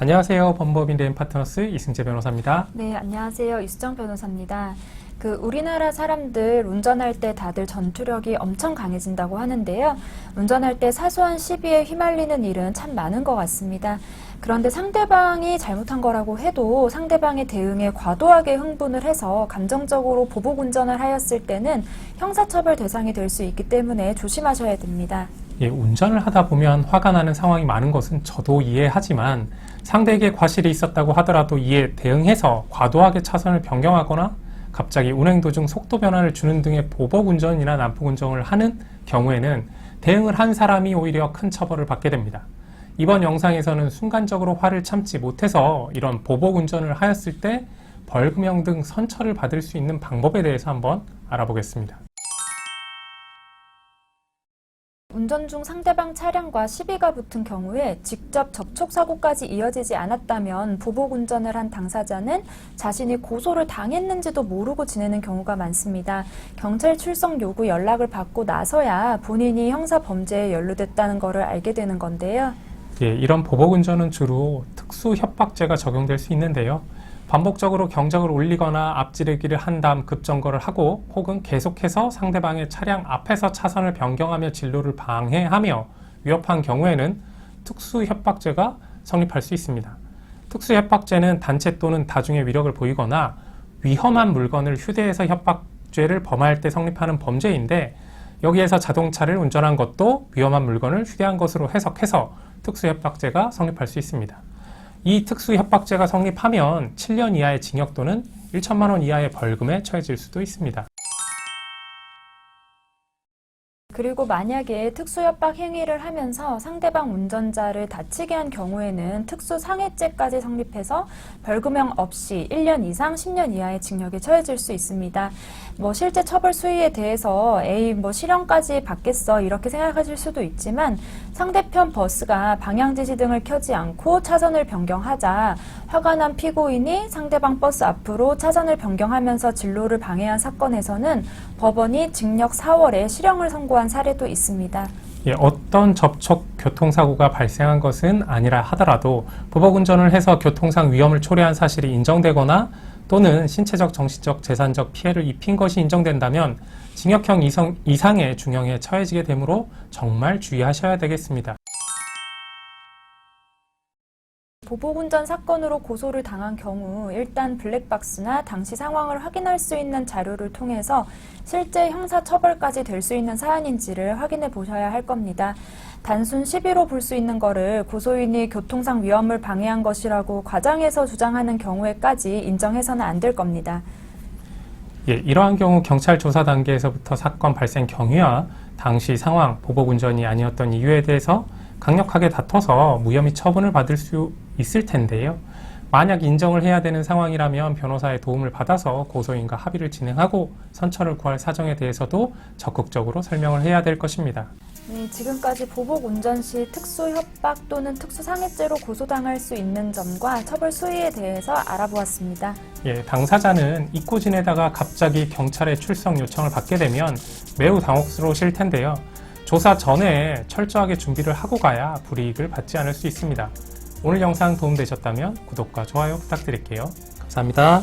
안녕하세요. 범법인 대인 파트너스 이승재 변호사입니다. 네, 안녕하세요. 이수정 변호사입니다. 그 우리나라 사람들 운전할 때 다들 전투력이 엄청 강해진다고 하는데요. 운전할 때 사소한 시비에 휘말리는 일은 참 많은 것 같습니다. 그런데 상대방이 잘못한 거라고 해도 상대방의 대응에 과도하게 흥분을 해서 감정적으로 보복 운전을 하였을 때는 형사처벌 대상이 될 수 있기 때문에 조심하셔야 됩니다. 예, 운전을 하다 보면 화가 나는 상황이 많은 것은 저도 이해하지만 상대에게 과실이 있었다고 하더라도 이에 대응해서 과도하게 차선을 변경하거나 갑자기 운행 도중 속도 변화를 주는 등의 보복 운전이나 난폭 운전을 하는 경우에는 대응을 한 사람이 오히려 큰 처벌을 받게 됩니다. 이번 영상에서는 순간적으로 화를 참지 못해서 이런 보복 운전을 하였을 때 벌금형 등 선처를 받을 수 있는 방법에 대해서 한번 알아보겠습니다. 운전 중 상대방 차량과 시비가 붙은 경우에 직접 접촉 사고까지 이어지지 않았다면 보복 운전을 한 당사자는 자신이 고소를 당했는지도 모르고 지내는 경우가 많습니다. 경찰 출석 요구 연락을 받고 나서야 본인이 형사 범죄에 연루됐다는 것을 알게 되는 건데요. 예, 이런 보복 운전은 주로 특수 협박죄가 적용될 수 있는데요. 반복적으로 경적을 울리거나 앞지르기를 한 다음 급정거를 하고 혹은 계속해서 상대방의 차량 앞에서 차선을 변경하며 진로를 방해하며 위협한 경우에는 특수 협박죄가 성립할 수 있습니다. 특수 협박죄는 단체 또는 다중의 위력을 보이거나 위험한 물건을 휴대해서 협박죄를 범할 때 성립하는 범죄인데 여기에서 자동차를 운전한 것도 위험한 물건을 휴대한 것으로 해석해서 특수협박죄가 성립할 수 있습니다. 이 특수협박죄가 성립하면 7년 이하의 징역 또는 1천만 원 이하의 벌금에 처해질 수도 있습니다. 그리고 만약에 특수협박 행위를 하면서 상대방 운전자를 다치게 한 경우에는 특수상해죄까지 성립해서 벌금형 없이 1년 이상 10년 이하의 징역에 처해질 수 있습니다. 뭐 실제 처벌 수위에 대해서 에이 뭐 실형까지 받겠어 이렇게 생각하실 수도 있지만 상대편 버스가 방향 지시 등을 켜지 않고 차선을 변경하자 화가 난 피고인이 상대방 버스 앞으로 차선을 변경하면서 진로를 방해한 사건에서는 법원이 징역 4월에 실형을 선고한 사례도 있습니다. 예, 어떤 접촉 교통사고가 발생한 것은 아니라 하더라도 보복 운전을 해서 교통상 위험을 초래한 사실이 인정되거나 또는 신체적, 정신적, 재산적 피해를 입힌 것이 인정된다면 징역형 이상, 이상의 중형에 처해지게 되므로 정말 주의하셔야 되겠습니다. 보복운전 사건으로 고소를 당한 경우 일단 블랙박스나 당시 상황을 확인할 수 있는 자료를 통해서 실제 형사 처벌까지 될 수 있는 사안인지를 확인해 보셔야 할 겁니다. 단순 시비로 볼 수 있는 거를 고소인이 교통상 위험을 방해한 것이라고 과장해서 주장하는 경우에까지 인정해서는 안 될 겁니다. 예, 이러한 경우 경찰 조사 단계에서부터 사건 발생 경위와 당시 상황, 보복 운전이 아니었던 이유에 대해서 강력하게 다퉈서 무혐의 처분을 받을 수 있을 텐데요. 만약 인정을 해야 되는 상황이라면 변호사의 도움을 받아서 고소인과 합의를 진행하고 선처를 구할 사정에 대해서도 적극적으로 설명을 해야 될 것입니다. 네, 지금까지 보복 운전 시 특수 협박 또는 특수 상해죄로 고소당할 수 있는 점과 처벌 수위에 대해서 알아보았습니다. 예, 당사자는 잊고 지내다가 갑자기 경찰의 출석 요청을 받게 되면 매우 당혹스러우실 텐데요. 조사 전에 철저하게 준비를 하고 가야 불이익을 받지 않을 수 있습니다. 오늘 영상 도움되셨다면 구독과 좋아요 부탁드릴게요. 감사합니다.